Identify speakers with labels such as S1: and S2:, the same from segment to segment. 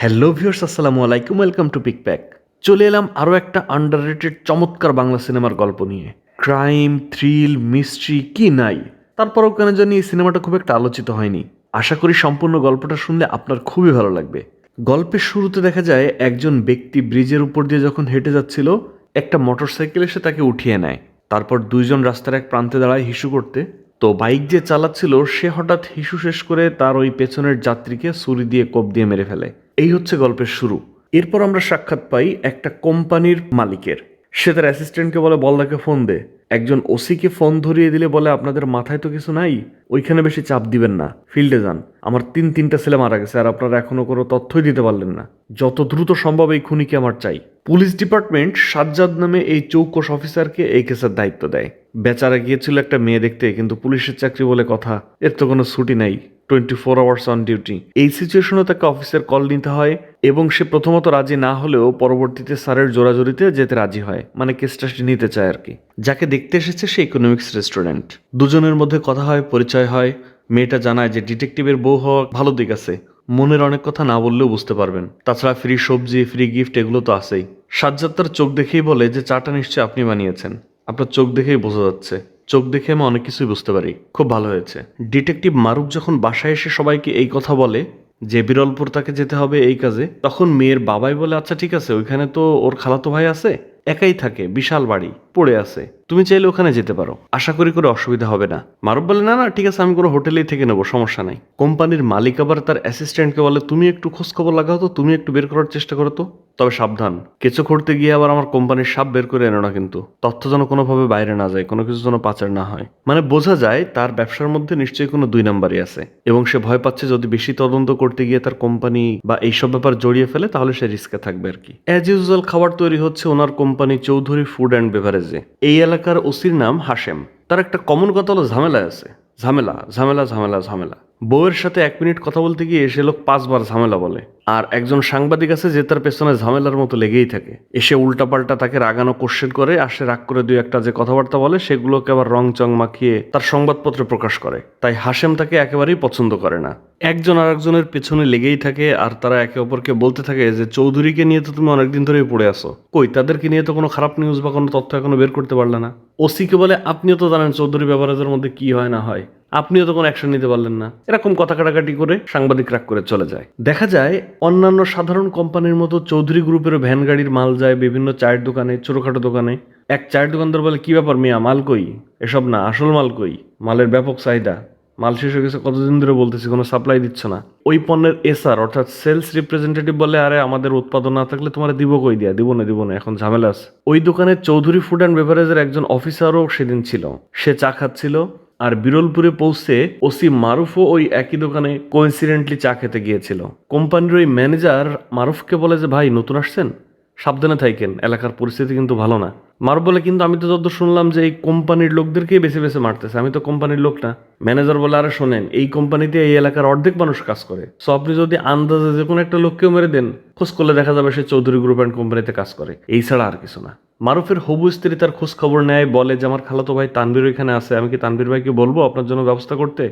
S1: Hello viewers আসসালামু আলাইকুম welcome to pick pack চলে এলাম আরও একটা আন্ডাররেটেড চমৎকার বাংলা সিনেমার গল্প নিয়ে। ক্রাইম থ্রিল মিস্ট্রি কি নাই? তারপরেও কেন জানি এই সিনেমাটা খুব একটা আলোচিত হয়নি। আশা করি সম্পূর্ণ গল্পটা শুনলে আপনার খুবই ভালো লাগবে। গল্পের শুরুতে দেখা যায়, একজন ব্যক্তি ব্রিজের উপর দিয়ে যখন হেঁটে যাচ্ছিল, একটা মোটর মোটরসাইকেল এসে তাকে উঠিয়ে নেয়। তারপর দুইজন রাস্তার এক প্রান্তে দাঁড়ায় হিসু করতে। তো বাইক যে চালাচ্ছিল, সে হঠাৎ হিসু শেষ করে তার ওই পেছনের যাত্রীকে ছুরি দিয়ে কোপ দিয়ে মেরে ফেলে। এই হচ্ছে গল্পের শুরু। এরপর আমরা সাক্ষাৎ পাই একটা কোম্পানির মালিকের। সে তার অ্যাসিস্ট্যান্টকে বলে বলদাকে ফোন দে। একজন ওসিকে ফোন ধরিয়ে দিলে বলে, আপনাদের মাথায় তো কিছু নাই, ওইখানে বেশি চাপ দিবেন না, ফিল্ডে যান। আমার তিন, তিনটা ছেলে মারা গেছে আর আপনারা এখনও কোনো তথ্যই দিতে পারলেন না। যত দ্রুত সম্ভব এই খুনিকে আমার চাই। পুলিশ ডিপার্টমেন্ট সাজ্জাদ নামে এই চৌকস অফিসারকে এই কেসের দায়িত্ব দেয়। বেচারা গিয়েছিল একটা মেয়ে দেখতে, কিন্তু পুলিশের চাকরি বলে কথা, এর তো কোনো ছুটি নাই। Twenty four hours on duty এই সিচুয়েশনে তাকে অফিসের কল নিতে হয় এবং সে প্রথমত রাজি না হলেও পরবর্তীতে স্যারের জোরাজোরিতে যেতে রাজি হয়। মানে কেসটা সে নিতে চায় আর কি যাকে দেখতে এসেছে সে ইকোনমিক্স রেস্টুরেন্ট দুজনের মধ্যে কথা হয়, পরিচয় হয়। মেয়েটা জানায় যে ডিটেকটিভের বউ হওয়া ভালো দিক আছে। মনের অনেক কথা না বললেও বুঝতে পারবেন। তাছাড়া ফ্রি সবজি ফ্রি গিফট এগুলো তো আছেই। সাজ্জাদ তার চোখ দেখেই বলে যে, চাটা নিশ্চয়ই আপনি বানিয়েছেন। আপনার চোখ দেখেই বোঝা যাচ্ছে। চোখ দেখে আমি অনেক কিছুই বুঝতে পারি। খুব ভালো হয়েছে। ডিটেকটিভ মারুফ যখন বাসায় এসে সবাইকে এই কথা বলে যে বিরলপুর তাকে যেতে হবে এই কাজে, তখন মেয়ের বাবাই বলে আচ্ছা ঠিক আছে, ওইখানে তো ওর খালাতো ভাই আছে, একাই থাকে, বিশাল বাড়ি। পড়ে আছে। তুমি চাইলে ওখানে যেতে পারো। আশা করি করে অসুবিধা হবে না। মারুফ বলে, না না, ঠিক আছে, আমি কোনো হোটেলেই থেকে নেব, সমস্যা নাই। কোম্পানির মালিক আবার তার অ্যাসিস্ট্যান্টকে বলে, তুমি একটু খোঁজ খবর লাগাও তো, তুমি একটু বের করার চেষ্টা করো তো। তবে সাবধান। কেঁচো করতে গিয়ে আবার আমার কোম্পানির সাপ বের করে এনো না কিন্তু। তথ্য যেন কোনোভাবে বাইরে না যায়, কোনো কিছু যেন পাচার না হয়। মানে বোঝা যায়, তার ব্যবসার মধ্যে নিশ্চয়ই কোনো দুই নাম্বারই আছে। এবং সে ভয় পাচ্ছে যদি বেশি তদন্ত করতে গিয়ে তার কোম্পানি বা এইসব ব্যাপার জড়িয়ে ফেলে, তাহলে সে রিস্কে থাকবে আর কি। অ্যাজ ইউজুয়াল খাবার তৈরি হচ্ছে ওনার কোম্পানি চৌধুরী ফুড অ্যান্ড বেভারেজে এই এলাকার ওসির নাম হাশেম। তার একটা কমন কথা হলো ঝামেলায় আছে। ঝামেলা ঝামেলা ঝামেলা ঝামেলা। বউয়ের সাথে এক মিনিট কথা বলতে গিয়ে সে লোক পাঁচবার ঝামেলা বলে। আর একজন সাংবাদিক আছে যে তার পেছনে ঝামেলার মতো লেগেই থাকে। এসে উল্টাপাল্টা তাকে রাগানো কোশ্চেন করে, আর সে রাগ করে দুই একটা যে কথাবার্তা বলে, সেগুলোকে আবার রং চং মাখিয়ে তার সংবাদপত্রে প্রকাশ করে। তাই হাশেম তাকে একেবারেই পছন্দ করে না। একজন আর একজনের পেছনে লেগেই থাকে, আর তারা একে অপরকে বলতে থাকে যে, চৌধুরীকে নিয়ে তো তুমি অনেকদিন ধরেই পড়ে আসো কই, তাদেরকে নিয়ে তো কোনো খারাপ নিউজ বা কোনো তথ্য এখনও বের করতে পারলে না? ওসিকে বলে, আপনিও তো জানেন চৌধুরী ব্যাপারের মধ্যে কি হয় না হয়। আপনিও তো কোনো অ্যাকশন নিতে পারলেন না। এরকম কথা কাটাকাটি করে সাংবাদিক রাগ করে চলে যায়। দেখা যায়, অন্যান্য সাধারণ কোম্পানির মতো চৌধুরী গ্রুপেরও ভ্যান গাড়ির মাল যায় বিভিন্ন চায়ের দোকানে, ছোটখাটো দোকানে। এক চায়ের দোকানদার বলে, কি ব্যাপার মিয়া, মাল কই? এসব না, আসল মাল কই? মালের ব্যাপক চাহিদা। মাল শেষ হয়ে গেছে, কতদিন ধরে বলতেছি, কোনো সাপ্লাই দিচ্ছ না। ওই পণ্যের এসআর অর্থাৎ সেলস রিপ্রেজেন্টেটিভ বলে, আরে, আমাদের উৎপাদন না থাকলে তোমার দিব কই দিয়া? দিব না দিব না, এখন ঝামেলা আছে। ওই দোকানে চৌধুরী ফুড অ্যান্ড বেভারেজের একজন অফিসারও সেদিন ছিল। সে চা খাচ্ছিল আর বিরলপুরে পৌঁছে ওসি মারুফও ওই একই দোকানে কোইন্সিডেন্টলি চা খেতে গিয়েছিল। কোম্পানির ওই ম্যানেজার মারুফকে বলে যে, ভাই, নতুন আসছেন? সাবধানে থাকেন এলাকার পরিস্থিতি কিন্তু ভালো না। মারুফ বলে কিন্তু আমি তো যত শুনলাম যে এই কোম্পানির লোকদেরকেই বেছে বেছে মারতেছে, আমি তো কোম্পানির লোক না। ম্যানেজার বলে, আরে শোনেন, এই কোম্পানিতে এই এলাকার অর্ধেক মানুষ কাজ করে। সো আপনি যদি আন্দাজে যে কোনো একটা লোককেও মেরে দেন, খোঁজ করলে দেখা যাবে সে চৌধুরী গ্রুপ অ্যান্ড কোম্পানিতে কাজ করে। এই ছাড়া আর কিছু না। মারুফের হবু স্ত্রী তার খোঁজ খবর নেয়, বলে যে, আমার খালাতো ভাই তানবীর এখানে আছে, আমি কি তানবীর ভাইকে বলব আপনার জন্য ব্যবস্থা করতে?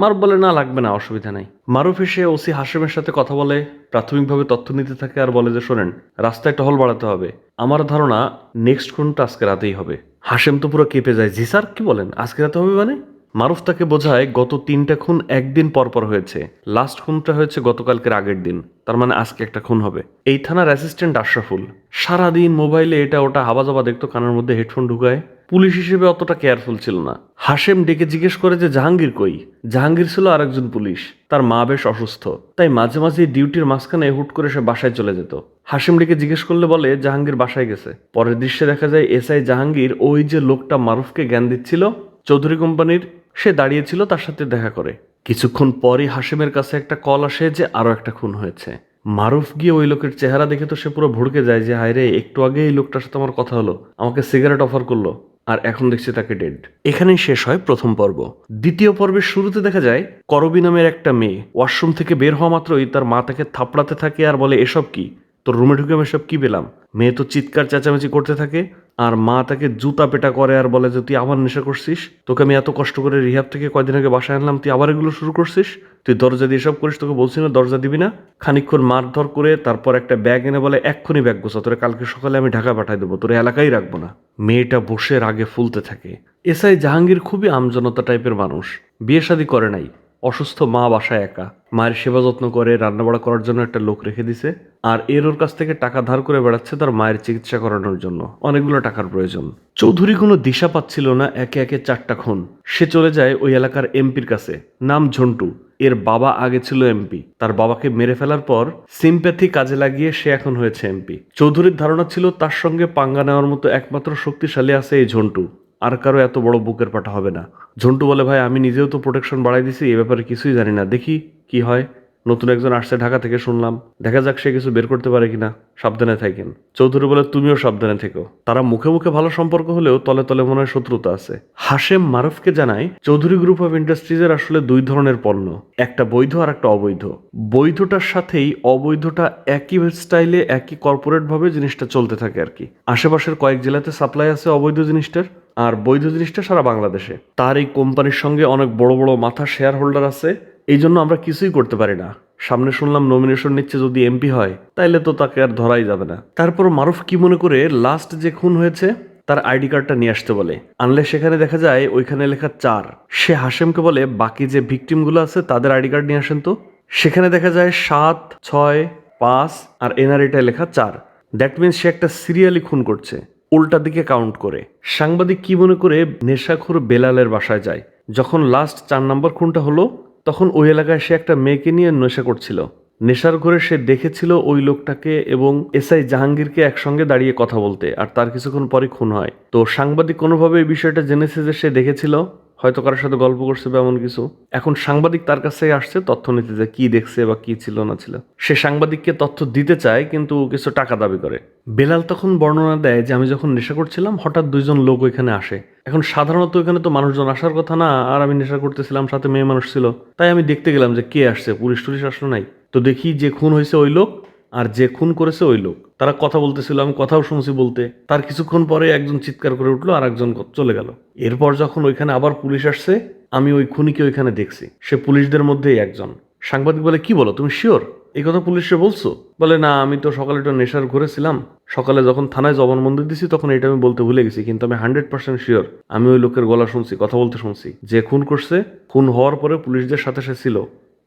S1: মারুফ বলে, না, লাগবে না, অসুবিধা নাই। মারুফ এসে ওসি হাসিমের সাথে কথা বলে, প্রাথমিকভাবে তথ্য নিতে থাকে আর বলে যে, শোনেন, রাস্তায় টহল বাড়াতে হবে। আমার ধারণা নেক্সট খুনটা আজকে রাতেই হবে। হাসেম তো পুরো কেঁপে যায়। জি স্যার, কি বলেন? আজকে রাতে হবে মানে? মারুফ তাকে বোঝায় গত তিনটা খুন একদিন পর পর হয়েছে। লাস্ট খুনটা হয়েছে গতকালকের আগের দিন। তার মানে আজকে একটা খুন হবে। এই থানার অ্যাসিস্ট্যান্ট আশরাফুল। সারাদিন মোবাইলে এটা ওটা হাবাজাবা দেখতো, কানের মধ্যে হেডফোন ঢুকায়। পুলিশ হিসেবে অতটা কেয়ারফুল ছিল না। হাশেম ডেকে জিজ্ঞেস করে যে, জাহাঙ্গীর কই? জাহাঙ্গীর ছিল আরেকজন পুলিশ। তার মা বেশ অসুস্থ। তাই মাঝে মাঝে ডিউটির মাঝখানে হুট করে সে বাসায় চলে যেত। হাশেম ডেকে জিজ্ঞেস করলে বলে, জাহাঙ্গীর বাসায় গেছে। পরের দৃশ্যে দেখা যায়, এসআই জাহাঙ্গীর ওই যে লোকটা মারুফকে জ্ঞান দিচ্ছিল, চৌধুরী কোম্পানির, সে দাঁড়িয়েছিল তার সাথে দেখা করে। কিছুক্ষণ পরই হাশেমের কাছে একটা কল আসে যে, আরও একটা খুন হয়েছে। মারুফ গিয়ে ওই লোকের চেহারা দেখে তো সে পুরো ভড়কে যায় যে হায় রে একটু আগে এই লোকটার সাথে আমার কথা হলো। আমাকে সিগারেট অফার করল। আর এখন দেখছি তাকে ডেড এখানেই শেষ হয় প্রথম পর্ব। দ্বিতীয় পর্বের শুরুতে দেখা যায়, করবি নামের একটা মেয়ে। ওয়াশরুম থেকে বের হওয়া মাত্রই তার মা তাকে থাপড়াতে থাকে আর বলে, এসব কি? তোর রুমে ঢুকে আমি সব কি পেলাম? মেয়ে তো চিৎকার, চেঁচামেচি করতে থাকে, আর মা তাকে জুতা পেটা করে আর বলে যে, তুই আবার নেশা করছিস? তোকে আমি এত কষ্ট করে রিহাব থেকে কয়দিন আগে বাসায় আনলাম, তুই আবার এগুলো শুরু করছিস? তুই দরজা দিয়ে এসব করিস, তোকে বলছি না, দরজা দিবি না? খানিকক্ষণ মারধর করে তারপর একটা ব্যাগ এনে বলে, এক্ষুনি ব্যাগ গোছা, তোরে কালকে সকালে আমি ঢাকা পাঠাই দেবো, তোর এলাকায় রাখব না। মেয়েটা বসে রাগে ফুলতে থাকে। এসআই জাহাঙ্গীর খুবই আমজনতা টাইপের মানুষ, বিয়ে শাদী করে নাই। অসুস্থ মা বাসায় একা। মায়ের সেবা যত্ন করে রান্নাবাড়া করার জন্য একটা লোক রেখে দিছে। আর এর ওর কাছ থেকে টাকা ধার করে বেড়াচ্ছে তার মায়ের চিকিৎসা করানোর জন্য। অনেকগুলো টাকার প্রয়োজন। চৌধুরী কোনো দিশা পাচ্ছিল না একে একে চারটা খুন। সে চলে যায় ওই এলাকার এমপির কাছে। নাম ঝন্টু। এর বাবা আগে ছিল এমপি। তার বাবাকে মেরে ফেলার পর সিম্প্যাথি কাজে লাগিয়ে সে এখন হয়েছে এমপি। চৌধুরীর ধারণা ছিল তার সঙ্গে পাঙ্গা নেওয়ার মতো একমাত্র শক্তিশালী আছে এই ঝন্টু। আর কারও এত বড় বুকের পাটা হবে না। ঝন্টু বলে, ভাই, আমি নিজেও তো প্রোটেকশন বাড়াই দিছি, এ ব্যাপারে কিছুই জানি না। দেখি কি হয়। নতুন একজন আসছে ঢাকা থেকে, শুনলাম। দেখা যাক সে কিছু বের করতে পারে কিনা। সাবধানে থাকেন। চৌধুরী বলে, তুমিও সাবধানে থেকো। তারা মুখে মুখে ভালো সম্পর্ক হলেও তলে তলে মনে হয় শত্রুতা আছে। হাশেম মারুফকে জানায়, চৌধুরী গ্রুপ অফ ইন্ডাস্ট্রিজের আসলে দুই ধরনের পণ্য, একটা বৈধ আর একটা অবৈধ। বৈধটার সাথেই অবৈধটা একই স্টাইলে একই কর্পোরেট ভাবে জিনিসটা চলতে থাকে আর কি। আশেপাশের কয়েক জেলাতে সাপ্লাই আছে অবৈধ জিনিসটার। আর বৈধ জিনিসটা সারা বাংলাদেশে। তার এই কোম্পানির সঙ্গে অনেক বড় বড় মাথা শেয়ার হোল্ডার আছে, এই জন্য আমরা কিছুই করতে পারি না। সামনে শুনলাম নমিনেশন নিচ্ছে যদি এমপি হয়, তাইলে তো তাকে আর ধরাই যাবে না। তারপর মারুফ কি মনে করে লাস্ট যে খুন হয়েছে, তার আইডি কার্ডটা নিয়ে আসতে বলে। আনলে সেখানে দেখা যায় ওইখানে লেখা চার। সে হাশেমকে বলে, বাকি যে ভিকটিমগুলো আছে, তাদের আইডি কার্ড নিয়ে আসেন তো। সেখানে দেখা যায় সাত, ছয়, পাঁচ, আর এনআরএটায় লেখা চার। দ্যাট মিনস সে একটা সিরিয়ালি খুন করছে। উল্টা দিকে কাউন্ট করে। সাংবাদিক কি মনে করে নেশাখোর বেলালের বাসায় যায়? যখন লাস্ট চার নম্বর খুনটা হলো, তখন ওই এলাকায় সে একটা মেয়েকে নিয়ে নেশা করছিল। নেশার ঘরে সে দেখেছিল ওই লোকটাকে এবং এস আই জাহাঙ্গীরকে একসঙ্গে দাঁড়িয়ে কথা বলতে, আর তার কিছুক্ষণ পরে খুন হয়। তো সাংবাদিক কোনোভাবে এই বিষয়টা জেনেছে যে সে দেখেছিল? হয়তো কারোর সাথে গল্প করছে বা এমন কিছু। এখন সাংবাদিক তার কাছে আসছে, তথ্য নিতে যে কি দেখছে বা কি ছিল না ছিল। সে সাংবাদিককে তথ্য দিতে চায়, কিন্তু কিছু টাকা দাবি করে। বেলাল তখন বর্ণনা দেয় যে, আমি যখন নেশা করছিলাম, হঠাৎ দুইজন লোক ওইখানে আসে। এখন সাধারণত ওইখানে তো মানুষজন আসার কথা না, আর আমি নেশা করতেছিলাম, সাথে মেয়ে মানুষ ছিল। তাই আমি দেখতে গেলাম যে কে আসছে, পুলিশ টুলিশ আসলো নাই। তো দেখি যে খুন হয়েছে ওই লোক, আর যে খুন করেছে ওই লোক। তারা কথা বলতেছিল, আমি কথাও শুনছি বলতে। তার কিছুক্ষণ পরে একজন চিৎকার করে উঠল আর একজন চলে গেল। এরপর যখন ওইখানে আবার পুলিশ আসছে, আমি ওই খুনিকে ওইখানে দেখছি। সে পুলিশদের মধ্যেই একজন। সাংবাদিক বলে, কি বলো, তুমি শিওর এই কথা পুলিশে বলছো? বলে, না, আমি তো সকালে একটু নেশার ঘুরেছিলাম সকালে যখন থানায় জবানবন্দি দিছি, তখন এটা আমি বলতে ভুলে গেছি, কিন্তু আমি হান্ড্রেড পার্সেন্ট শিওর আমি ওই লোকের গলা শুনছি, কথা বলতে শুনছি। যে খুন করছে, খুন হওয়ার পরে পুলিশদের সাথে সে ছিল।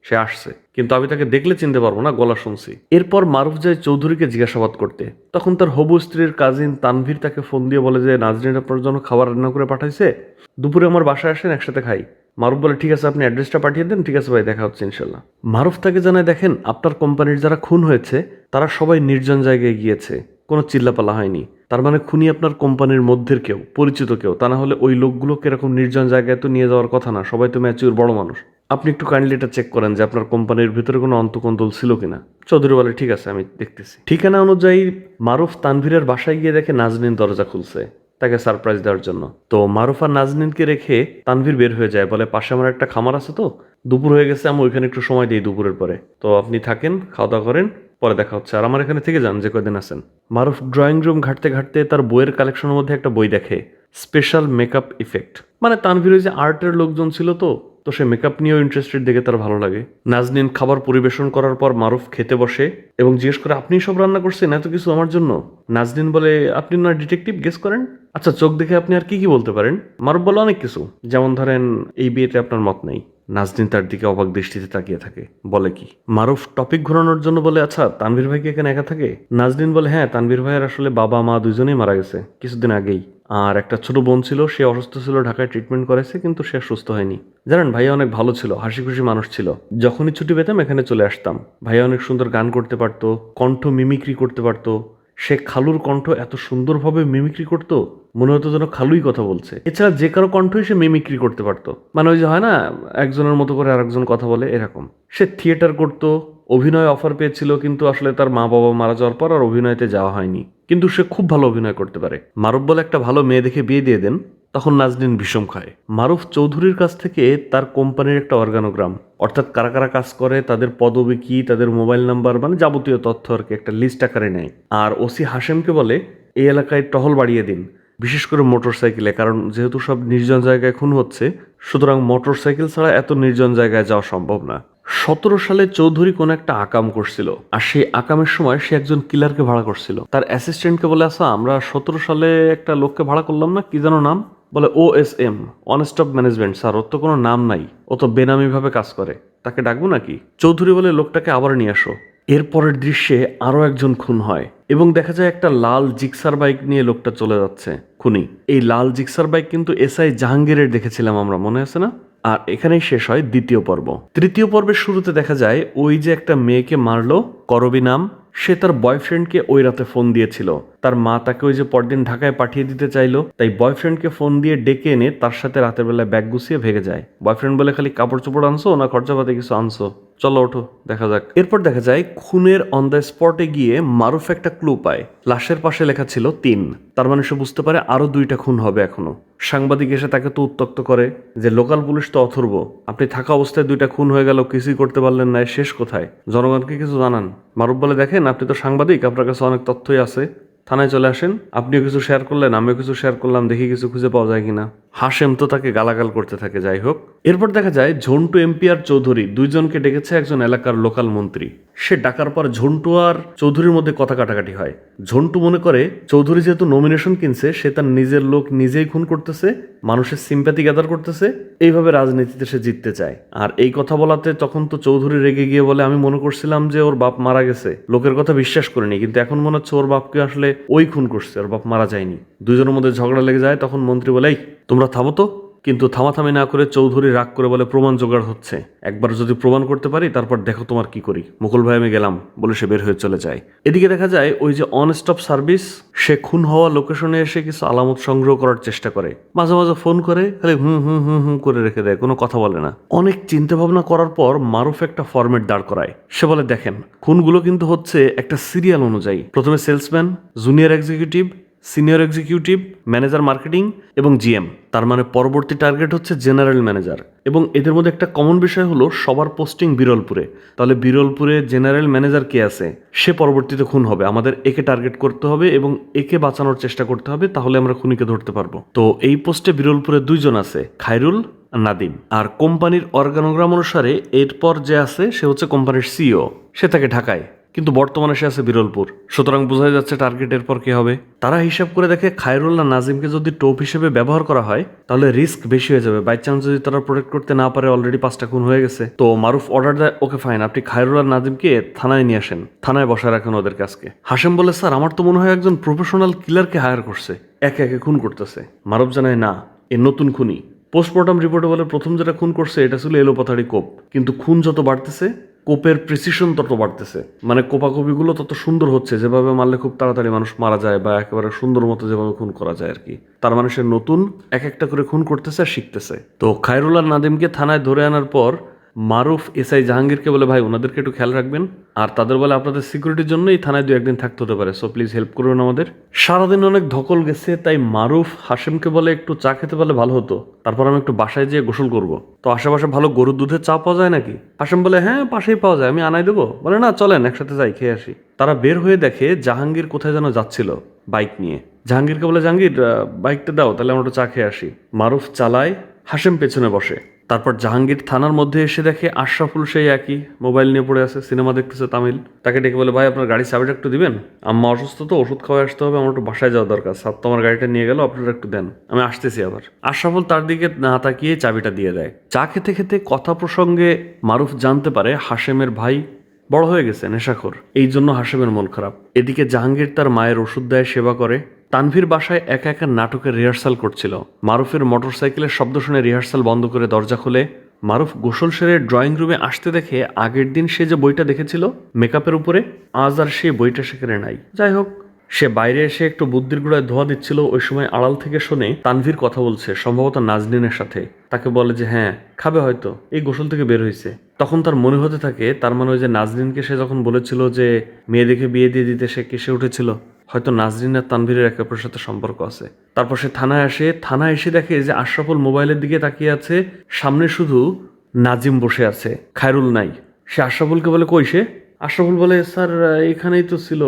S1: সে আসছে। কিন্তু আমি তাকে দেখলে চিনতে পারব না, গলা শুনছি। এরপর মারুফ যায় চৌধুরীকে জিজ্ঞাসাবাদ করতে। তখন তার হবু স্ত্রীর কাজিন তানভীর তাকে ফোন দিয়ে বলে যে নাজরিন আপনার জন্য খাবার রান্না করে পাঠাইছে। দুপুরে আমার বাসায় আসেন, একসাথে খাই। মারুফ বলে, ঠিক আছে, আপনি অ্যাড্রেসটা পাঠিয়ে দেন, ঠিক আছে ভাই, দেখা হচ্ছে ইনশাল্লাহ। মারুফ তাকে জানায়, দেখেন, আপনার কোম্পানির যারা খুন হয়েছে, তারা সবাই নির্জন জায়গায় গিয়েছে। কোনো চিল্লাপালা হয়নি। তার মানে খুনি আপনার কোম্পানির মধ্যের কেউ, পরিচিত কেউ। তা না হলে ওই লোকগুলোকে এরকম নির্জন জায়গায় তো নিয়ে যাওয়ার কথা না। সবাই তো ম্যাচিউর বড় মানুষ। আপনি একটু কাইন্ডলি এটা চেক করেন যে আপনার কোম্পানির ভিতরে কোনো অন্তকন্দল ছিল কিনা। চৌধুরী বলে, ঠিক আছে, আমি দেখতেছি। ঠিকানা অনুযায়ী মারুফ তানভীরের বাসায় গিয়ে দেখে নাজনীন দরজা খুলছে, তাকে সারপ্রাইজ দেওয়ার জন্য। তো মারুফ আর নাজনীনকে রেখে তানভীর বের হয়ে যায়, বলে, পাশে আমার একটা খামার আছে তো, দুপুর হয়ে গেছে, আমি ওইখানে একটু সময় দিই দুপুরের পরে। তো আপনি থাকেন খাওয়া দাওয়া করেন, পরে দেখা হচ্ছে। আর আমার এখানে থেকে যান যে কদিন আছেন। মারুফ ড্রয়িং রুম ঘাটতে ঘাটতে তার বইয়ের কালেকশনের মধ্যে একটা বই দেখে স্পেশাল মেকআপ ইফেক্ট মানে তানভীর ওই যে আর্টের লোকজন ছিল তো তো সে মেকআপ নিয়েও ইন্টারেস্টেড দেখে তার ভালো লাগে। নাজনিন খাবার পরিবেশন করার পর মারুফ খেতে বসে এবং জিজ্ঞেস করে, আপনি সব রান্না করছেন? এত কিছু আমার জন্য? নাজনিন বলে, আপনি না ডিটেকটিভ গেস করেন? আচ্ছা চোখ দেখে আপনি আর কি কি বলতে পারেন? মারুফ বলে অনেক কিছু। যেমন ধরেন, এই বিয়েতে আপনার মত নেই। নাজদিন তার দিকে অবাক দৃষ্টিতে তাকিয়ে থাকে। বলে কি? মারুফ টপিক ঘোরানোর জন্য বলে আচ্ছা তানভীর ভাই কি এখানে একা থাকে? নাজনীন বলে হ্যাঁ তানভীর ভাইয়ের আসলে বাবা, মা দুজনেই মারা গেছে কিছুদিন আগেই। আর একটা ছোট বোন ছিল, সে অসুস্থ ছিল, ঢাকায় ট্রিটমেন্ট করেছে, কিন্তু সে সুস্থ হয়নি। জানেন, ভাইয়া অনেক ভালো ছিল হাসি খুশি মানুষ ছিল। যখনই ছুটি পেতাম, এখানে চলে আসতাম। ভাইয়া অনেক সুন্দর গান করতে পারতো, কণ্ঠ মিমিক্রি করতে পারতো। সে খালুর কণ্ঠ এত সুন্দরভাবে মিমিক্রি করত, মনে হতো যেন খালুই কথা বলছে। এছাড়া যে কারও কণ্ঠই সে মিমিক্রি করতে পারতো। মানে ওই যে হয় না, একজনের মতো করে আরেকজন কথা বলে, এরকম। সে থিয়েটার করত, অভিনয় অফার পেয়েছিল, কিন্তু আসলে তার মা বাবা মারা যাওয়ার পর আর অভিনয়তে যাওয়া হয়নি। কিন্তু সে খুব ভালো অভিনয় করতে পারে। মারব বলে একটা ভালো মেয়ে দেখে বিয়ে দিয়ে দেন। তখন নাজনীন বিষম খায়। মারুফ চৌধুরীর কাছ থেকে তার কোম্পানির একটা অর্গানোগ্রাম। অর্থাৎ কারা কারা কাজ করে, তাদের পদবি কি, তাদের মোবাইল নাম্বার মানে যাবতীয় তথ্য আর কি একটা লিস্ট আকারে নেয়। আর ওসি হাশেমকে বলে, এই এলাকায় টহল বাড়িয়ে দিন, বিশেষ করে মোটরসাইকেলে, কারণ যেহেতু সব নির্জন জায়গায় খুন হচ্ছে, সুতরাং মোটরসাইকেল ছাড়া এত নির্জন জায়গায় যাওয়া সম্ভব না। সতেরো সালে চৌধুরী কোন একটা আকাম করছিল। আর সেই আকামের সময় সে একজন কিলারকে ভাড়া করছিল। তার অ্যাসিস্ট্যান্টকে বলে আসা আমরা সতেরো সালে একটা লোককে ভাড়া করলাম না, কি যেন নাম? বলে ও S M on stop management sir, ওর তো কোনো নাম নাই। ও তো বেনামি ভাবে কাজ করে। তাকে ডাকবো নাকি? চৌধুরী বলে, লোকটাকে আবার নিয়ে আসো। এরপরের দৃশ্যে আরও একজন খুন হয় এবং দেখা যায় একটা লাল জিক্সার বাইক নিয়ে লোকটা চলে যাচ্ছে, খুনি। এই লাল জিক্সার বাইক কিন্তু এসআই জাহাঙ্গীরের দেখেছিলাম আমরা, মনে আছে না? আর এখানেই শেষ হয় দ্বিতীয় পর্ব। তৃতীয় পর্বের শুরুতে দেখা যায়, ওই যে একটা মেয়েকে মারলো, করবি নাম, সে তার বয়ফ্রেন্ডকে ওই রাতে ফোন দিয়েছিল। তার মা তাকে ওই যে পরদিন ঢাকায় পাঠিয়ে দিতে চাইলো, তাই বয়ফ্রেন্ডকে ফোন দিয়ে ডেকে এনে তার সাথে রাতের বেলায় ব্যাগ গুছিয়ে ভেগে যায়। বয়ফ্রেন্ড বলে, খালি কাপড় চোপড় আনছো না খরচাপাতি কিছু আনছো? চলো ওঠো, দেখা যাক। এরপর দেখা যায়, খুনের অন দ্য স্পটে গিয়ে মারুফ একটা ক্লু পায়। লাশের পাশে লেখা ছিল তিন। তার মানে সে বুঝতে পারে আরও দুইটা খুন হবে এখনও। সাংবাদিক এসে তাকে তো উত্তক্ত করে যে, লোকাল পুলিশ তো অথর্ব। আপনি থাকা অবস্থায় দুইটা খুন হয়ে গেল, কিছুই করতে পারলেন না শেষ কোথায়? জনগণকে কিছু জানান। মারুফ বলে, দেখেন, আপনি তো সাংবাদিক, আপনার কাছে অনেক তথ্যই আছে। থানায় চলে আসেন। আপনিও কিছু শেয়ার করলেন, আমিও কিছু শেয়ার করলাম, দেখি কিছু খুঁজে পাওয়া যায় কিনা। হাসেম তো তাকে গালাগাল করতে থাকে, যাই হোক। এরপর দেখা যায়, ঝন্টু এমপি আর চৌধুরী দুইজনকে ডেকেছে একজন এলাকার লোকাল মন্ত্রী। সে ডাকার পর ঝন্টু আর চৌধুরীর মধ্যে কথা কাটাকাটি হয়। ঝন্টু মনে করে, চৌধুরী যেহেতু নমিনেশন কিনছে, সে তার নিজের লোক নিজেই খুন করতেছে, মানুষের সিম্প্যাথি গ্যাদার করতেছে, এইভাবে রাজনীতিতে সে জিততে চায়। আর এই কথা বলাতে তখন তো চৌধুরী রেগে গিয়ে বলে, আমি মনে করছিলাম যে ওর বাপ মারা গেছে। লোকের কথা বিশ্বাস করিনি, কিন্তু এখন মনে হচ্ছে ওর বাপকে আসলে ওই খুন করছে, ওর বাপ মারা যায়নি। দুজনের মধ্যে ঝগড়া লেগে যায়, তখন মন্ত্রী বলে তোমরা থামো তো। কিন্তু থামাথামি না করে চৌধুরী রাগ করে বলে, প্রমাণ জোগাড় হচ্ছে। একবার যদি প্রমাণ করতে পারি, তারপর দেখো তোমার কি করি। মুকুল ভাই, আমি গেলাম, বলে সে বের হয়ে চলে যায়। এদিকে দেখা যায়, ওই যে অন স্টপ সার্ভিস সে খুন হওয়া লোকেশনে এসে কিছু আলামত সংগ্রহ করার চেষ্টা করে। মাঝে মাঝে ফোন করে, খালি হুম হুম হুম হুম করে রেখে দেয়, কোনো কথা বলে না। অনেক চিন্তা ভাবনা করার পর মারুফ একটা ফরম্যাট দাঁড় করায়। সে বলে, দেখেন, খুনগুলো কিন্তু হচ্ছে একটা সিরিয়াল অনুযায়ী। প্রথমে salesman junior executive senior executive, manager marketing এবং জিএম। তার মানে পরবর্তী টার্গেট হচ্ছে জেনারেল ম্যানেজার। এবং এদের মধ্যে একটা কমন বিষয় হলো সবার পোস্টিং বিরলপুরে। তাহলে বিরলপুরে জেনারেল ম্যানেজার কে আছে? সে পরবর্তীতে খুন হবে। আমাদের একে টার্গেট করতে হবে এবং একে বাঁচানোর চেষ্টা করতে হবে, তাহলে আমরা খুনিকে ধরতে পারব। তো এই পোস্টে বিরলপুরে দুইজন আছে, খায়রুল আর নাদিম। আর কোম্পানির অর্গানোগ্রাম অনুসারে এরপর যে আছে, সে হচ্ছে কোম্পানির সিও সে থাকে ঢাকায়। কিন্তু বর্তমানে সে আছে বিরলপুর। সুতরাং বোঝা যাচ্ছে টার্গেটের পর কি হবে। তারা হিসাব করে দেখে খায়রুল্লাহ নাজিমকে যদি টোপ হিসেবে ব্যবহার করা হয়, তাহলে রিস্ক বেশি হয়ে যাবে। বাই চান্স যদি তারা প্রোটেক্ট করতে না পারে অলরেডি পাঁচটা খুন হয়ে গেছে। তো মারুফ অর্ডার দেয় ওকে ফাইন আপনি খায়রুল্লাহ নাজিমকে থানায় নিয়ে আসেন। থানায় বসায় রাখেন ওদের কাছকে হাসেম বলে, স্যার, আমার তো মনে হয় একজন প্রফেশনাল কিলারকে হায়ার করছে। একে একে খুন করতেছে। মারুফ জানায়, না, এ নতুন খুনি। পোস্টমর্টম রিপোর্টে বলে, প্রথম যেটা খুন করছে, এটা ছিল এলোপাথারি কোপ। কিন্তু খুন যত বাড়তেছে কোপের প্রিসিশন তত বাড়তেছে। মানে কোপাকপিগুলো তত সুন্দর হচ্ছে, যেভাবে মারলে খুব তাড়াতাড়ি মানুষ মারা যায় বা একেবারে সুন্দর মতো যেভাবে খুন করা যায় আর কি। তার মানুষের নতুন, এক একটা করে খুন করতেছে আর শিখতেছে। তো খায়রুল্লাহ নাদিমকে থানায় ধরে আনার পর মারুফ এসআই জাহাঙ্গীরকে বলে, ভাই, ওনাদেরকে একটু খেয়াল রাখবেন। আর তাদের বলে, আপনাদের সিকিউরিটির জন্য এই থানায় দু একদিন থাকতে হতে পারে। সো প্লিজ হেল্প করুন আমাদের। সারাদিন অনেক ধকল গেছে, তাই মারুফ হাসেমকে বলে, একটু চা খেতে পারলে ভালো হতো। তারপর আমি একটু বাসায় যেয়ে গোসল করব। তো আশেপাশে ভালো গরুর দুধের চা পাওয়া যায় নাকি? হাসেম বলে হ্যাঁ পাশেই পাওয়া যায়, আমি আনাই দেবো। বলে, না, চলেন, একসাথে যাই, খেয়ে আসি। তারা বের হয়ে দেখে জাহাঙ্গীর কোথায় যেন যাচ্ছিল বাইক নিয়ে। জাহাঙ্গীরকে বলে, জাহাঙ্গীর বাইকটা দাও, তাহলে আমরা একটু চা খেয়ে আসি। মারুফ চালায় হাসেম পেছনে বসে। তারপর জাহাঙ্গীর থানার মধ্যে এসে দেখে আশরাফুল সেই একই। মোবাইল নিয়ে পড়ে আছে, সিনেমা দেখতেছে তামিল। তাকে ডেকে বলে, ভাই, আপনার গাড়ির চাবিটা একটু দিবেন? আম্মা অসুস্থ তো, ওষুধ খাওয়াই আসতে হবে, আমার একটু বাসায় যাওয়া দরকার। স্যার তো আমার গাড়িটা নিয়ে গেল, আপনারা একটু দেন। আমি আসতেছি আবার। আশরাফুল তার দিকে না তাকিয়ে চাবিটা দিয়ে দেয়। চা খেতে খেতে কথা প্রসঙ্গে মারুফ জানতে পারে হাশেমের ভাই বড় হয়ে গেছে, নেশাখোর। এই জন্য হাসেমের মন খারাপ। এদিকে জাহাঙ্গীর তার মায়ের ওষুধ দেয়, সেবা করে। তানভীর বাসায় একা একা নাটকের রিহার্সাল করছিল। মারুফের মোটরসাইকেলের শব্দ শুনে রিহার্সাল বন্ধ করে দরজা খুলে। মারুফ গোসল সেরে ড্রয়িং রুমে আসতে দেখে আগের দিন সে যে বইটা দেখেছিল মেকআপের উপরে, আজ আর সেই বইটা সেখানে নাই। যাই হোক, সে বাইরে এসে একটু বুদ্ধির গুড়ায় ধোয়া দিচ্ছিল, ওই সময় আড়াল থেকে শুনে তানভীর কথা বলছে, সম্ভবত নাজনিনের সাথে। তাকে বলে যে হ্যাঁ খাবে হয়তো, এই গোসল থেকে বের হয়েছে। তখন তার মনে হতে থাকে, তার মানে ওই যে নাজনিনকে সে যখন বলেছিল যে, মেয়ে দেখে বিয়ে দিয়ে দিতে সে কেসে উঠেছিল। হয়তো নাজরিন আর তানভীরের একে অপরের সাথে সম্পর্ক আছে। তারপর সে থানায় আসে, থানায় এসে দেখে যে আশরাফুল মোবাইলের দিকে তাকিয়ে আছে, সামনে শুধু নাজিম বসে আছে, খায়রুল নাই। সে আশরাফুলকে বলে, কই সে? আশরাফুল বলে, স্যার, এখানেই তো ছিল।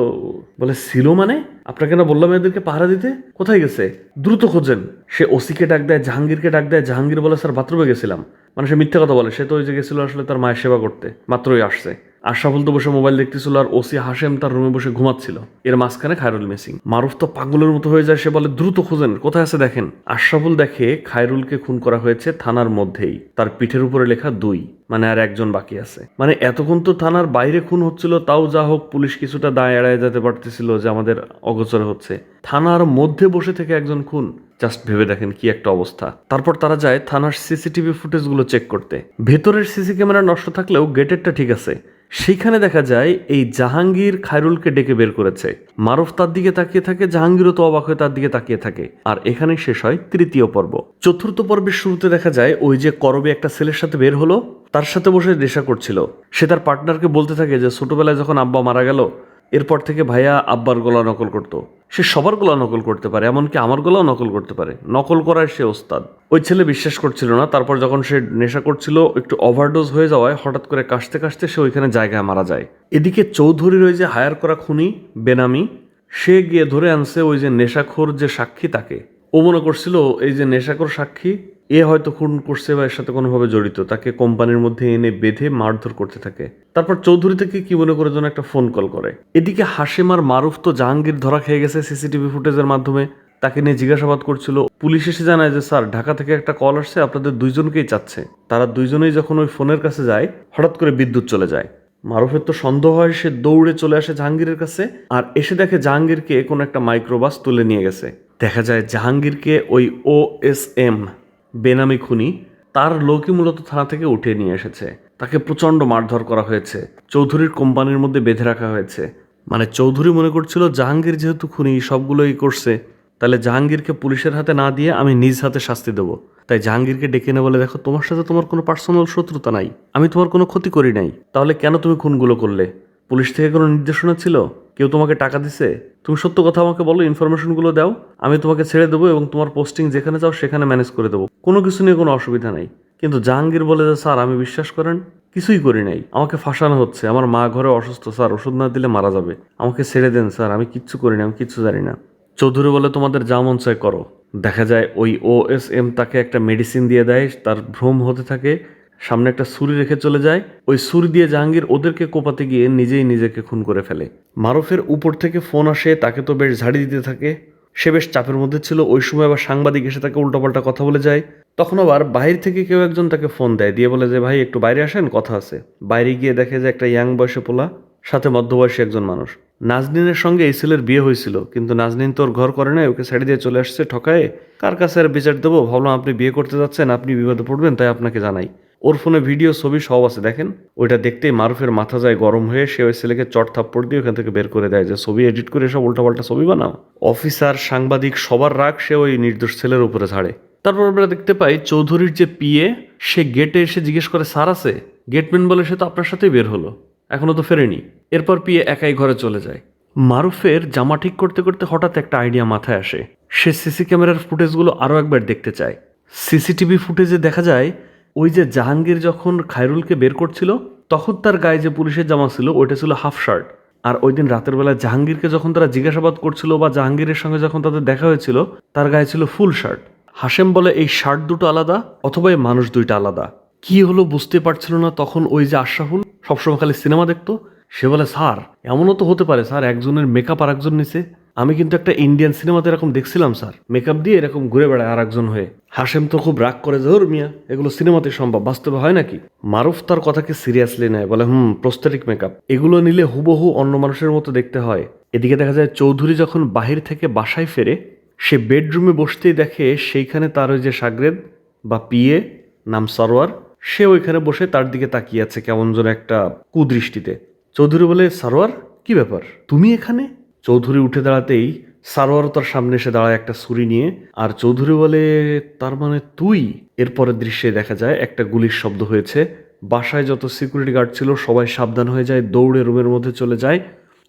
S1: বলে, ছিল মানে? আপনাকে না বললাম এদেরকে পাহারা দিতে? কোথায় গেছে? দ্রুত খোঁজেন। সে ওসিকে ডাক দেয়, জাহাঙ্গীরকে ডাক দেয়, জাহাঙ্গীর বলে, স্যার, বাথরুমে গেছিলাম। মানে সে মিথ্যা কথা বলে, সে তো ওই যে গেছিল আসলে তার মায়ের সেবা করতে, মাত্রই আসছে। আশরাফুল তো বসে মোবাইল দেখতেছিল আর ওসি হাসেম তার রুমে বসে ঘুমাচ্ছিল। এর মাঝখানে খায়রুল মিসিং। মারুফ তো পাগলের মতো হয়ে যায়, সে বলে, দ্রুত খোঁজেন, কোথায় আছে দেখেন? আশরাফুল দেখে খায়রুলকে খুন করা হয়েছে থানার মধ্যেই। তার পিঠের উপরে লেখা দুই মানে আর একজন বাকি আছে। মানে এতক্ষণ তো থানার বাইরে খুন হচ্ছিল, তাও যা হোক, পুলিশ কিছুটা দায় এড়ায় যেতে পারতেছিল যে আমাদের অগোচর হচ্ছে। থানার মধ্যে বসে থেকে একজন খুন। জাস্ট ভেবে দেখেন কি একটা অবস্থা। তারপর তারা যায় থানার সিসিটিভি ফুটেজগুলো চেক করতে। ভেতরের সিসি ক্যামেরা নষ্ট থাকলেও গেটেরটা ঠিক আছে। সেইখানে দেখা যায় এই জাহাঙ্গীর খায়রুলকে ডেকে বের করেছে। মারুফ তার দিকে তাকিয়ে থাকে, জাহাঙ্গীরও তো অবাক হয়ে তার দিকে তাকিয়ে থাকে। আর এখানে শেষ হয় তৃতীয় পর্ব। চতুর্থ পর্বের শুরুতে দেখা যায় ওই যে করবে একটা ছেলের সাথে বের হলো, তার সাথে বসে নেশা করছিল। সে তার পার্টনারকে বলতে থাকে যে, ছোটবেলায় যখন আব্বা মারা গেল, এরপর থেকে ভাইয়া আব্বার গলা নকল করতো। সে সবার গলা নকল করতে পারে, এমনকি আমার গলাও নকল করতে পারে। নকল করায় সে ওস্তাদ। ওই ছেলে বিশ্বাস করছিল না, তারপর যখন সে নেশা করছিল, একটু ওভারডোজ হয়ে যাওয়ায় হঠাৎ করে কাশতে কাশতে সে ওইখানে জায়গায় মারা যায়। এদিকে চৌধুরীর ওই যে হায়ার করা খুনি, বেনামি, সে গিয়ে ধরে আনছে ওই যে নেশাখোর যে সাক্ষী তাকে। ও মনে করছিল, এই যে নেশাখোর সাক্ষী এ হয়তো খুন করছে বা এর সাথে কোনোভাবে জড়িত, তাকে কোম্পানির মধ্যে এনে বেঁধে মারধর করতে থাকে। তারপর চৌধুরী থেকে কি মনে করে যেন একটা ফোন কল করে। এদিকে হাসেম আর মারুফ তো জাহাঙ্গীর ধরা খেয়ে গেছে সিসিটিভি ফুটেজের মাধ্যমে। তাকে নিয়ে জিজ্ঞাসাবাদ করছিল, পুলিশ এসে জানায় যে, স্যার, ঢাকা থেকে একটা কল আসছে, আপনাদের দুইজনকেই চাচ্ছে। তারা দুইজনেই যখন ওই ফোনের কাছে যায়, হঠাৎ করে বিদ্যুৎ চলে যায়। মারুফের তো সন্দেহ হয়, সে দৌড়ে চলে আসে জাহাঙ্গীরের কাছে আর এসে দেখে জাহাঙ্গীরকে কোনো একটা মাইক্রোবাস তুলে নিয়ে গেছে। দেখা যায় জাহাঙ্গীরকে ওই ও এস এম বেনামি খুনি তার লোকই মূলত থানা থেকে উঠিয়ে নিয়ে এসেছে। তাকে প্রচণ্ড মারধর করা হয়েছে। চৌধুরীর কোম্পানির মধ্যে বেঁধে রাখা হয়েছে। মানে চৌধুরী মনে করছিল, জাহাঙ্গীর যেহেতু খুনি সবগুলোই করছে, তাহলে জাহাঙ্গীরকে পুলিশের হাতে না দিয়ে আমি নিজ হাতে শাস্তি দেবো। তাই জাহাঙ্গীরকে ডেকে এনে বলে, দেখো, তোমার সাথে তোমার কোনো পার্সোনাল শত্রুতা নাই। আমি তোমার কোনো ক্ষতি করি নাই। তাহলে কেন তুমি খুনগুলো করলে? পুলিশ থেকে কোনো নির্দেশনা ছিল? কেউ তোমাকে টাকা দিছে? তুমি সত্য কথা আমাকে বলো ইনফরমেশনগুলো দাও, আমি তোমাকে ছেড়ে দেবো এবং তোমার পোস্টিং যেখানে যাও সেখানে ম্যানেজ করে দেবো। কোনো কিছু নিয়ে কোনো অসুবিধা নাই। কিন্তু জাহাঙ্গীর বলে যে, স্যার, আমি বিশ্বাস করেন, কিছুই করি নাই। আমাকে ফাঁসানো হচ্ছে। আমার মা ঘরে অসুস্থ। স্যার, ওষুধ না দিলে মারা যাবে। আমাকে ছেড়ে দেন, স্যার। আমি কিচ্ছু করি না আমি কিচ্ছু জানি না। চৌধুরী বলে, তোমাদের যা মন চায় করো। দেখা যায় ওই ও এস এম তাকে একটা মেডিসিন দিয়ে দেয়, তার ভ্রম হতে থাকে। সামনে একটা ছুরি রেখে চলে যায়। ওই ছুরি দিয়ে জাহাঙ্গীর ওদেরকে কোপাতে গিয়ে নিজেই নিজেকে খুন করে ফেলে। মারুফের উপর থেকে ফোন আসে, তাকে তো বেশ ঝাড়ি দিতে থাকে। সে বেশ চাপের মধ্যে ছিল, ওই সময় আবার সাংবাদিক এসে তাকে উল্টোপাল্টা কথা বলে যায়। তখন আবার বাইরে থেকে কেউ একজন তাকে ফোন দেয়, দিয়ে বলে যে, ভাই, একটু বাইরে আসেন, কথা আছে। বাইরে গিয়ে দেখে যে, একটা ইয়াং বয়সে পোলা, সাথে মধ্যবয়সী একজন মানুষ। নাজনিনের সঙ্গে এই ছেলের বিয়ে হয়েছিল, কিন্তু নাজনিন তোর ঘর করে নাই, ওকে সাইড দিয়ে চলে আসছে ঠকায়ে। কার কাছে আর বিচার দেবো? ভাবলাম আপনি বিয়ে করতে যাচ্ছেন, আপনি বিপদে পড়বেন, তাই আপনাকে জানাই। ওর ফোনে ভিডিও, ছবি সব আছে, দেখেন? ওইটা দেখতেই মারুফের মাথা যায় গরম হয়ে, সে ওই ছেলেকে চট থাপ্পড় দিয়ে ওখান থেকে বের করে দেয় যে, ছবি এডিট করে সব উল্টাপাল্টা ছবি বানাও। অফিসার, সাংবাদিক, সবার রাগ সে ওই নির্দোষ ছেলের উপরে ছাড়ে তারপর আমরা দেখতে পাই চৌধুরীর যে পিএ, সে গেটে এসে জিজ্ঞেস করে, স্যার আছে? গেটম্যান বলে, সে তো আপনার সাথেই বের হলো। এখনও তো ফেরেনি। এরপর পিএ একাই ঘরে চলে যায়। মারুফের জামা ঠিক করতে করতে হঠাৎ একটা আইডিয়া মাথায় আসে। সে সিসি ক্যামেরার ফুটেজগুলো আরও একবার দেখতে চায়। সিসিটিভি ফুটেজে দেখা যায় ওই যে জাহাঙ্গীর যখন খায়রুলকে বের করছিল, তখন তার গায়ে যে পুলিশের জামা ছিল, ওইটা ছিল হাফ শার্ট। আর ওই দিন রাতের বেলা জাহাঙ্গীরকে যখন তারা জিজ্ঞাসাবাদ করছিল বা জাহাঙ্গীরের সঙ্গে যখন তাদের দেখা হয়েছিল, তার গায়ে ছিল ফুল শার্ট। হাসেম বলে, এই শার্ট দুটো আলাদা, অথবা এই মানুষ দুইটা আলাদা। কি হলো বুঝতে পারছিল না তখন ওই যে আশরাফুল, সবসময় খালি সিনেমা দেখতো। সে বলে, স্যার, এমনও তো হতে পারে, স্যার, একজনের মেকআপ আর একজন নিছে। আমি কিন্তু একটা ইন্ডিয়ান সিনেমাতে এরকম দেখছিলাম, স্যার। মেকআপ দিয়ে এরকম ঘুরে বেড়ায় আর একজন হয়ে। হাসেম তো খুব রাগ করে ওর মিয়া, এগুলো সিনেমাতে সম্ভব, বাস্তবে হয় নাকি? মারুফ তার কথাকে সিরিয়াসলি নেয়? বলে, হুম প্রস্তারিক মেকআপ এগুলো নিলে হুবহু অন্য মানুষের মতো দেখতে হয়। এদিকে দেখা যায়, চৌধুরী যখন বাহির থেকে বাসায় ফেরে, সে বেডরুমে বসতেই দেখে সেইখানে তার ওই যে সাগরেদ বা পিয়ে নাম সরোয়ার, সে ওইখানে বসে তার দিকে তাকিয়ে আছে কেমন যেন একটা কুদৃষ্টিতে। চৌধুরী বলে, সারোয়ার, কি ব্যাপার? তুমি এখানে? চৌধুরী উঠে দাঁড়াতেই সারোয়ার তার সামনে এসে দাঁড়ায় একটা ছুরি নিয়ে। আর চৌধুরী বলে, তার মানে তুই? এরপরের দৃশ্যে দেখা যায়, একটা গুলির শব্দ হয়েছে। বাসায় যত সিকিউরিটি গার্ড ছিল, সবাই সাবধান হয়ে যায়, দৌড়ে রুমের মধ্যে চলে যায়।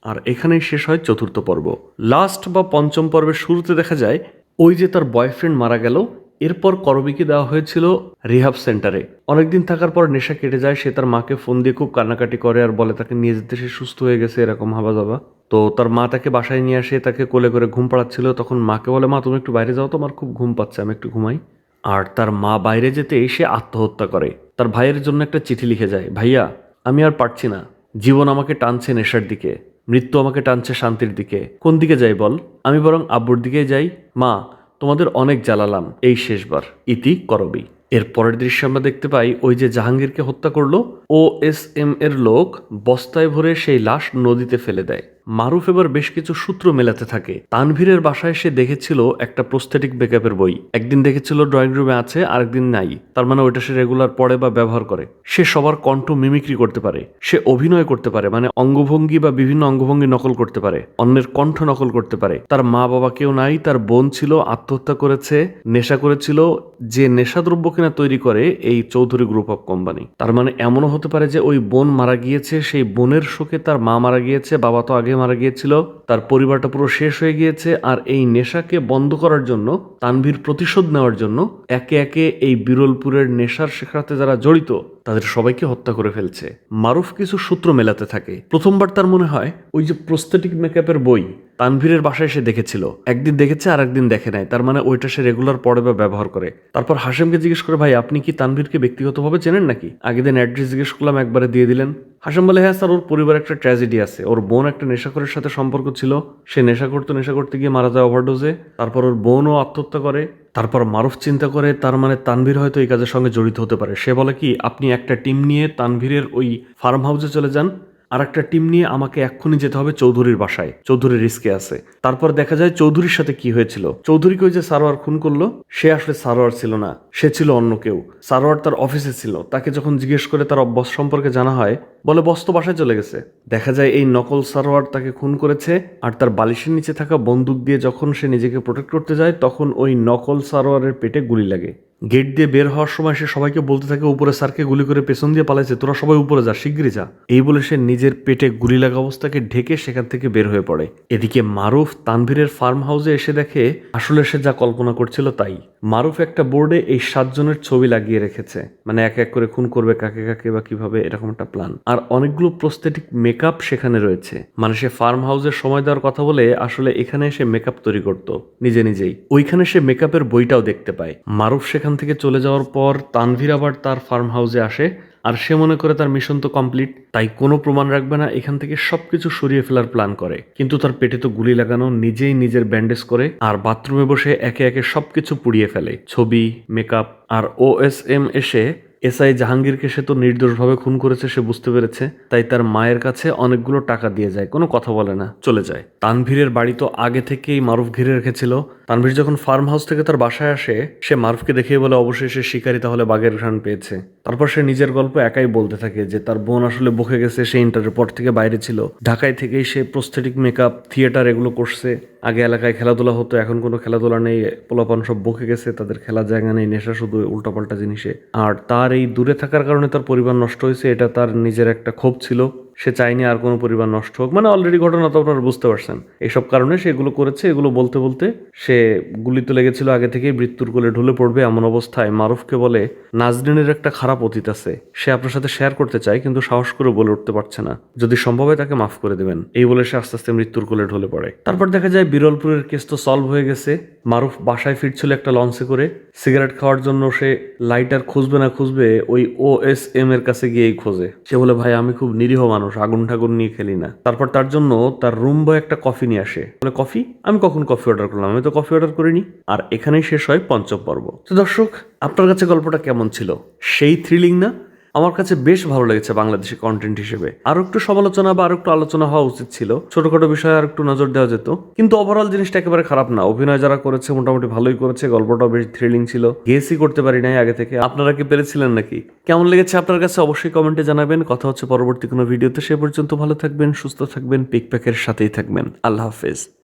S1: আর এখানেই শেষ হয় চতুর্থ পর্ব। লাস্ট বা পঞ্চম পর্বের শুরুতে দেখা যায়, ওই যে তার বয়ফ্রেন্ড মারা গেল এরপর করবিকে দেওয়া হয়েছিল রিহাব সেন্টারে। অনেকদিন থাকার পর নেশা কেটে যায়, সে তার মাকে ফোন দিয়ে খুব কান্নাকাটি করে আর বলে, তাকে নিয়ে যেতে সে সুস্থ হয়ে গেছে এরকম, হাবা যাবা। তো তার মা তাকে বাসায় নিয়ে আসে, তাকে কোলে করে ঘুম পাড়াচ্ছিল। তখন মাকে বলে, মা, তুমি একটু বাইরে যাও তো আমার খুব ঘুম পাচ্ছে, আমি একটু ঘুমাই। আর তার মা বাইরে যেতে এসে আত্মহত্যা করে। তার ভাইয়ের জন্য একটা চিঠি লিখে যায়, ভাইয়া, আমি আর পারছি না। জীবন আমাকে টানছে নেশার দিকে, মৃত্যু আমাকে টানছে শান্তির দিকে। কোন দিকে যাই বল? আমি বরং আব্বুর দিকে যাই। মা তোমাদের অনেক জ্বালালাম এই শেষবার। ইতি করবি। এর পরের দৃশ্যে আমরা দেখতে পাই, ওই যে জাহাঙ্গীরকে হত্যা করল, ও এস এম এর লোক বস্তায় ভরে সেই লাশ নদীতে ফেলে দেয়। মারুফ এবার বেশ কিছু সূত্র মেলাতে থাকে। তানভীরের বাসায় সে দেখেছিল একটা প্রস্থেটিক বেকআপের বই। একদিন দেখেছিল ড্রয়িং রুমে আছে, আরেকদিন নাই। তার মানে ওইটা সে রেগুলার পড়ে বা ব্যবহার করে। সে সবার কণ্ঠ মিমিক্রি করতে পারে। সে অভিনয় করতে পারে মানে অঙ্গভঙ্গি বা বিভিন্ন অঙ্গভঙ্গি নকল করতে পারে। অন্যের কণ্ঠ নকল করতে পারে। তার মা বাবা কেউ নাই, তার বোন ছিল, আত্মহত্যা করেছে, নেশা করেছিল। যে নেশাদ্রব্য কিনা তৈরি করে এই চৌধুরী গ্রুপ অফ কোম্পানি তার মানে এমনও হতে পারে যে ওই বোন মারা গিয়েছে, সেই বোনের শোকে তার মা মারা গিয়েছে, বাবা তো আগে মারা গিয়েছিল, তার পরিবারটা পুরো শেষ হয়ে গিয়েছে আর এই নেশাকে বন্ধ করার জন্য, তানভীর প্রতিশোধ নেওয়ার জন্য একে একে এই বিরলপুরের নেশার শেখাতে যারা জড়িত, তাদের সবাইকে হত্যা করে ফেলছে। মারুফ কিছু সূত্র মেলাতে থাকে। প্রথমবার তার মনে হয়, ওই যে প্রস্থেটিক মেকআপের বই, তানভীরের বাসায় সে দেখেছিল। একদিন দেখেছে আর একদিন দেখে নাই। তার মানে ওইটা সে রেগুলার পড়ে বা ব্যবহার করে। তারপর হাসেমকে জিজ্ঞেস করে, ভাই, আপনি কি তানভীরকে ব্যক্তিগতভাবে চেনেন নাকি? আগের দিন অ্যাড্রেস জিজ্ঞেস করলাম, একবারে দিয়ে দিলেন। হাসেম বলে হ্যাঁ স্যার ওর পরিবার একটা ট্র্যাজেডি আছে। ওর বোন একটা নেশাখরের সাথে সম্পর্ক ছিল। সে নেশা করতো নেশা করতে গিয়ে মারা যায় ওভারডোজে তারপর ওর বোনও আত্মহত্যা করে। তারপর মারুফ চিন্তা করে, তার মানে তানভীর হয়তো এই কাজের সঙ্গে জড়িত হতে পারে। সে বলে কি, আপনি একটা টিম নিয়ে তানভীরের ওই ফার্ম হাউসে চলে যান। আর একটা টিম নিয়ে আমাকে এক্ষুনি যেতে হবে চৌধুরীর বাসায়। চৌধুরী রিস্কে আছে। তারপর দেখা যায় চৌধুরীর সাথে কি হয়েছিল। চৌধুরীকে ওই যে সারোয়ার খুন করল, সে আসলে সারোয়ার ছিল না। সে ছিল অন্য কেউ। সারোয়ার তার অফিসে ছিল। তাকে যখন জিজ্ঞেস করে তার বস সম্পর্কে জানা হয়, বলে, বস তো বাসায় চলে গেছে। দেখা যায় এই নকল সারোয়ার তাকে খুন করেছে আর তার বালিশের নিচে থাকা বন্দুক দিয়ে যখন সে নিজেকে প্রোটেক্ট করতে যায়, তখন ওই নকল সারোয়ারের পেটে গুলি লাগে। গেট দিয়ে বের হওয়ার সময় সে সবাইকে বলতে থাকে, উপরে স্যারকে গুলি করে পেছন দিয়ে পালাইছে, তোরা সবাই উপরে যা, শিগগিরই যা। এই বলে সে নিজের পেটে গুলি লাগা অবস্থাকে ঢেকে সেখান থেকে বের হয়ে পড়ে। এদিকে মারুফ তানভীরের ফার্ম হাউসে এসে দেখে, আসলে সে যা কল্পনা করছিল তাই। মারুফ একটা বোর্ডে এই সাতজনের ছবি লাগিয়ে রেখেছে। মানে এক এক করে খুন করবে, কাকে কাকে বা কীভাবে, এরকম একটা প্ল্যান আর অনেকগুলো প্রস্থেটিক মেকআপ সেখানে রয়েছে। মানে সে ফার্ম হাউসের সময় দেওয়ার কথা বলে আসলে এখানে এসে মেকআপ তৈরি করত, নিজে নিজেই। ওইখানে সে মেকআপের বইটাও দেখতে পায়। মারুফ সেখান থেকে চলে যাওয়ার পর তানভীর আবার তার ফার্ম হাউসে আসে। আর সে মনে করে তার মিশন তো কমপ্লিট তাই কোনো প্রমাণ রাখবে না, এখান থেকে সব কিছু সরিয়ে ফেলার প্ল্যান করে। কিন্তু তার পেটে তো গুলি লাগানো, নিজেই নিজের ব্যান্ডেজ করে, আর বাথরুমে বসে একে একে সবকিছু পুড়িয়ে ফেলে। ছবি মেকআপ আর ও এস এম এসে এসআই জাহাঙ্গীরকে সে তো নির্দোষভাবে খুন করেছে, সে বুঝতে পেরেছে। তাই তার মায়ের কাছে অনেকগুলো টাকা দিয়ে যায়, কোনো কথা বলে না, চলে যায়। তানভীরের বাড়ি তো আগে থেকেই মারুফ ঘিরে রেখেছিল। তানভীর যখন ফার্ম হাউস থেকে তার বাসায় আসে, সে মারুফকে দেখে বলে অবশ্যই সে শিকারী তাহলে বাঘের ঘ্রাণ পেয়েছে। তারপর সে নিজের গল্প একাই বলতে থাকে যে, তার বোন আসলে বকে গেছে, সে ইন্টারের পর থেকে বাইরে ছিল। ঢাকায় থেকেই সে প্রস্থেটিক মেকআপ থিয়েটার এগুলো করছে। আগে এলাকায় খেলাধুলা হতো, এখন কোনো খেলাধুলা নেই, পোলাপান সব বকে গেছে, তাদের খেলার জায়গা নেই, নেশা শুধু উল্টাপাল্টা জিনিসে। আর তার এই দূরে থাকার কারণে তার পরিবার নষ্ট হয়েছে এটা তার নিজের একটা ক্ষোভ ছিল। সে চায়নি আর কোনো পরিবার নষ্ট হোক। মানে অলরেডি ঘটনা তো আপনারা বুঝতে পারছেন। এইসব কারণে সে এগুলো করেছে, এগুলো বলতে বলতে সে গুলি তো লেগেছিল, আগে থেকেই মৃত্যুর কোলে ঢুলে পড়বে এমন অবস্থায় মারুফকে বলে নাজরিনের একটা খারাপ অতীত আছে। সে আপনার সাথে শেয়ার করতে চায়, কিন্তু সাহস করে বলে উঠতে পারছে না। যদি সম্ভব হয় তাকে মাফ করে দেবেন। এই বলে সে আস্তে আস্তে মৃত্যুর কোলে ঢলে পড়ে। তারপর দেখা যায় বিরলপুরের কেস তো সলভ হয়ে গেছে। মারুফ বাসায় ফিরছিল একটা লঞ্চে করে। সিগারেট খাওয়ার জন্য সে লাইটার খুঁজবে না খুঁজবে ওই ও এস এম এর কাছে গিয়েই খোঁজে। সে বলে, ভাই, আমি খুব নিরীহ মানুষ আগুন ঠাগুন নিয়ে খেলি না। তারপর তার জন্য তার রুম বয় একটা কফি নিয়ে আসে। বলে, কফি? আমি কখন কফি অর্ডার করলাম? আমি তো কফি অর্ডার করিনি। আর এখানেই শেষ হয় পঞ্চম পর্ব। তো দর্শক, আপনার কাছে গল্পটা কেমন ছিল? সেই থ্রিলিং না? আমার কাছে বেশ ভালো লেগেছে বাংলাদেশি কন্টেন্ট হিসেবে। আরও একটু সমালোচনা বা আর একটু আলোচনা হওয়া উচিত ছিল। ছোটখাটো বিষয়ে আর একটু নজর দেওয়া যেত। কিন্তু ওভারঅল জিনিসটা একেবারে খারাপ না। অভিনয় যারা করেছে, মোটামুটি ভালোই করেছে। গল্পটাও বেশ থ্রিলিং ছিল। গেসই করতে পারি নাই আগে থেকে। আপনারা কি পেরেছিলেন নাকি? কেমন লেগেছে আপনার কাছে? অবশ্যই কমেন্টে জানাবেন। কথা হচ্ছে পরবর্তী কোনো ভিডিওতে সে পর্যন্ত ভালো থাকবেন, সুস্থ থাকবেন পিকপ্যাকের সাথেই থাকবেন। আল্লাহ হাফেজ।